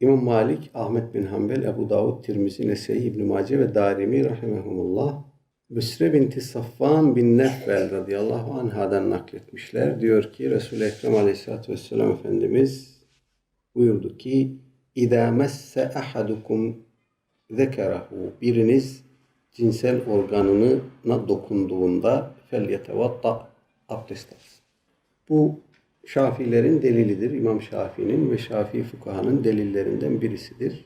İmam Malik, Ahmet bin Hanbel, Ebu Davud, Tirmizi, Nese'i, İbn Mace ve Darimi rahimehumullah Büsre binti Safvan bin Nefvel radıyallahu anhadan nakletmişler. Diyor ki Resul-i Ekrem aleyhissalatü vesselam Efendimiz buyurdu ki İzâ messe ahadukum zekerahu biriniz cinsel organına dokunduğunda fel yetevatta abdest alsın. Bu Şafilerin delilidir. İmam Şafii'nin ve Şafii fukahanın delillerinden birisidir.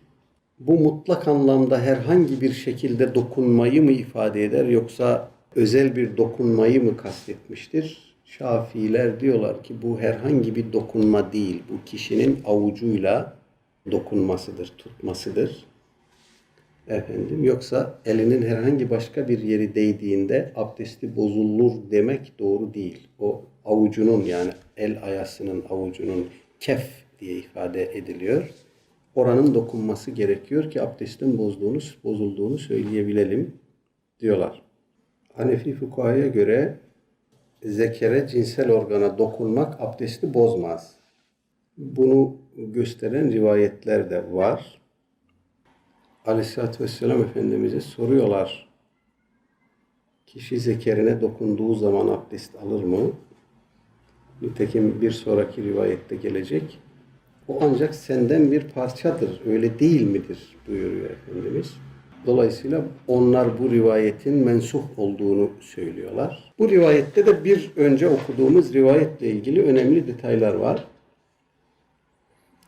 Bu mutlak anlamda herhangi bir şekilde dokunmayı mı ifade eder yoksa özel bir dokunmayı mı kastetmiştir? Şafiiler diyorlar ki bu herhangi bir dokunma değil. Bu kişinin avucuyla dokunmasıdır, tutmasıdır. Efendim yoksa elinin herhangi başka bir yeri değdiğinde abdesti bozulur demek doğru değil. O avucunun yani el ayasının avucunun kef diye ifade ediliyor. Oranın dokunması gerekiyor ki abdestin bozduğunu, bozulduğunu söyleyebilelim diyorlar. Hanefi fukahaya göre zekere cinsel organa dokunmak abdesti bozmaz. Bunu gösteren rivayetler de var. Aleyhisselatü Vesselam Efendimiz'e soruyorlar. Kişi zekerine dokunduğu zaman abdest alır mı? Nitekim bir sonraki rivayette gelecek. O ancak senden bir parçadır, öyle değil midir buyuruyor Efendimiz. Dolayısıyla onlar bu rivayetin mensuh olduğunu söylüyorlar. Bu rivayette de bir önce okuduğumuz rivayetle ilgili önemli detaylar var.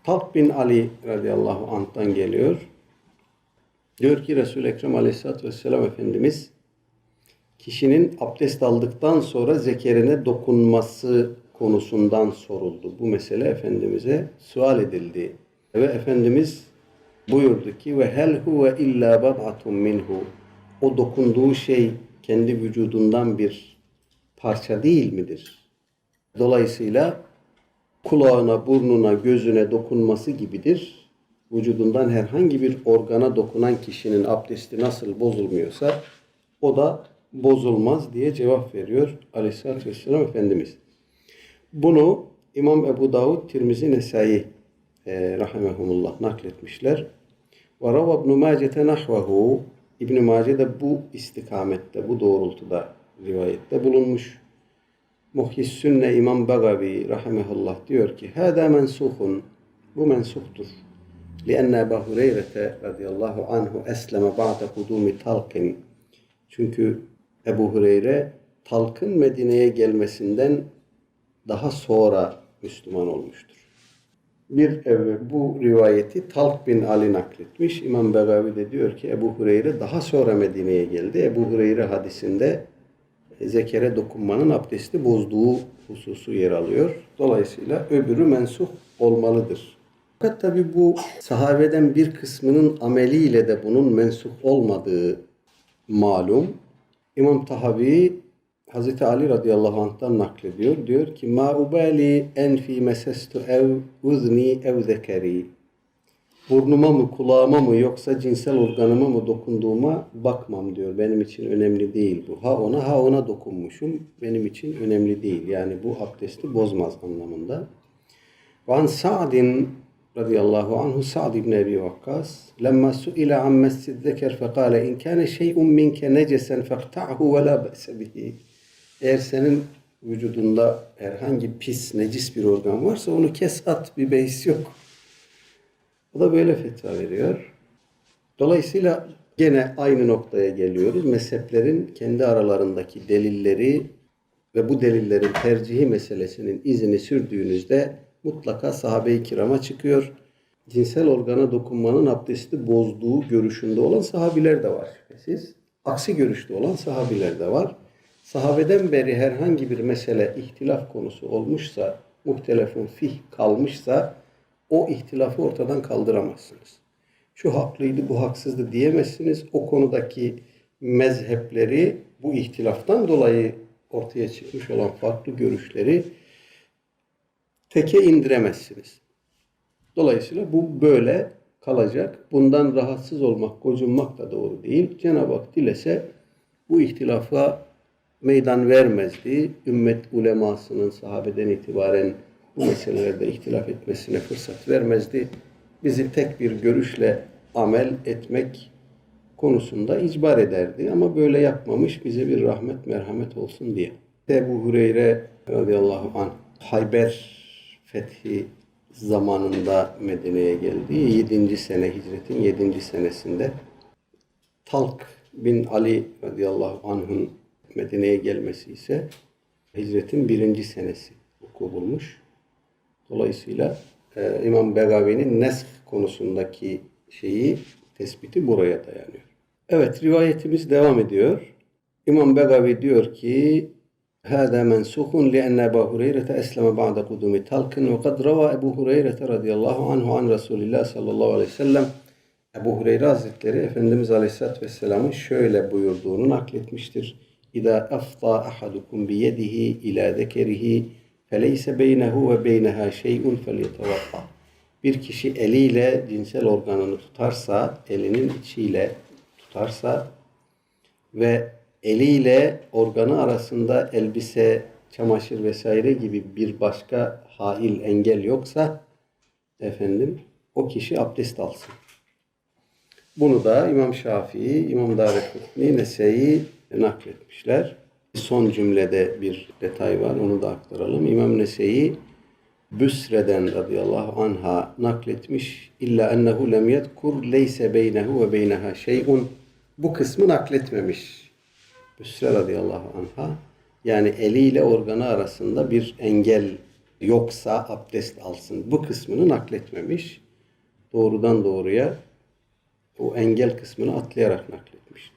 Talk bin Ali radıyallahu anh'tan geliyor. Diyor ki Resul-i Ekrem aleyhissalatü vesselam Efendimiz kişinin abdest aldıktan sonra zekerine dokunması konusundan soruldu. Bu mesele Efendimiz'e sual edildi. Ve Efendimiz buyurdu ki ve hel huve illa bad'atun minhu. O dokunduğu şey kendi vücudundan bir parça değil midir? Dolayısıyla kulağına, burnuna, gözüne dokunması gibidir. Vücudundan herhangi bir organa dokunan kişinin abdesti nasıl bozulmuyorsa o da bozulmaz diye cevap veriyor Aleyhisselatü Vesselam Efendimiz. Bunu İmam Ebu Davud, Tirmizi, Nesai e, rahimehumullah nakletmişler. Ve Rava İbn-i Mace'te nahvehu İbn-i Mace de bu istikamette, bu doğrultuda rivayette bulunmuş. Muhis Sünne İmam Bagavi rahimehullah diyor ki Hâdâ mensuhun Bu mensuhtur. لأن أبا هريرة radıyallahu anhu esleme ba'de kudumi talqin. Çünkü Ebu Hureyre talkın Medine'ye gelmesinden daha sonra Müslüman olmuştur. Bir ev, bu rivayeti Talk bin Ali nakletmiş. İmam Begavi de diyor ki Ebu Hureyre daha sonra Medine'ye geldi. Ebu Hureyre hadisinde zekere dokunmanın abdesti bozduğu hususu yer alıyor. Dolayısıyla öbürü mensuh olmalıdır. fakat tabi bu sahabeden bir kısmının ameliyle de bunun mensuh olmadığı malum. İmam Tahavi Hazreti Ali radıyallahu anh'tan naklediyor. Diyor ki ma ubali en fi mesestu ev uzni ev zekeri. Burnuma mı, kulağıma mı yoksa cinsel organıma mı dokunduğuma bakmam diyor. Benim için önemli değil bu. Ha ona ha ona dokunmuşum. Benim için önemli değil. Yani bu abdesti bozmaz anlamında. Van Sa'din radıyallahu anhu Sa'd ibn Ebi Vakkas lemma su'ila an mescid zeker fekale in kâne şey'un minke necesen fekta'hu ve la be'se bihi. Eğer senin vücudunda herhangi pis, necis bir organ varsa onu kes at, bir beis yok. O da böyle fetva veriyor. Dolayısıyla gene aynı noktaya geliyoruz. Mezheplerin kendi aralarındaki delilleri ve bu delillerin tercihi meselesinin izini sürdüğünüzde mutlaka sahabe-i kirama çıkıyor. Cinsel organa dokunmanın abdesti bozduğu görüşünde olan sahabiler de var. Siz aksi görüşte olan sahabiler de var. Sahabeden beri herhangi bir mesele ihtilaf konusu olmuşsa, muhtelefun fih kalmışsa o ihtilafı ortadan kaldıramazsınız. Şu haklıydı, bu haksızdı diyemezsiniz. O konudaki mezhepleri bu ihtilaftan dolayı ortaya çıkmış olan farklı görüşleri teke indiremezsiniz. Dolayısıyla bu böyle kalacak. Bundan rahatsız olmak, gocunmak da doğru değil. Cenab-ı Hak dilese bu ihtilafa meydan vermezdi. Ümmet ulemasının sahabeden itibaren bu meselelerde ihtilaf etmesine fırsat vermezdi. bizi tek bir görüşle amel etmek konusunda icbar ederdi. Ama böyle yapmamış bize bir rahmet merhamet olsun diye. Ebu Hureyre radıyallahu anh Hayber fethi zamanında Medine'ye geldi. 7. sene hicretin 7. senesinde Talk bin Ali radıyallahu anh'ın Medine'ye gelmesi ise hicretin birinci senesi vuku bulmuş. Dolayısıyla e, İmam Begavi'nin nesk konusundaki şeyi, tespiti buraya dayanıyor. Evet, rivayetimiz devam ediyor. İmam Begavi diyor ki, هذا منسوخ لأن أبا هريرة أسلم بعد قدوم طلق وقد روى أبو هريرة رضي الله عنه عن رسول الله صلى الله عليه وسلم Ebu Hureyre Hazretleri Efendimiz Aleyhisselatü Vesselam'ın şöyle buyurduğunu nakletmiştir. İza afta ahadukum bi yedihi ila zekerihi feleyse beynehu ve beyneha şey'un felyetevaffa. Bir kişi eliyle cinsel organını tutarsa, elinin içiyle tutarsa ve eliyle organı arasında elbise, çamaşır vesaire gibi bir başka hail engel yoksa efendim o kişi abdest alsın. Bunu da İmam Şafii, İmam Darekutni, Nese'yi nakletmişler. Son cümlede bir detay var, onu da aktaralım. İmam Nese'yi Büsre'den radıyallahu anha nakletmiş. İlla ennehu lem yedkur leyse beynehu ve beyneha şey'un. Bu kısmı nakletmemiş. Büsre radıyallahu anha. Yani eliyle organı arasında bir engel yoksa abdest alsın. Bu kısmını nakletmemiş. Doğrudan doğruya o engel kısmını atlayarak nakletmiş.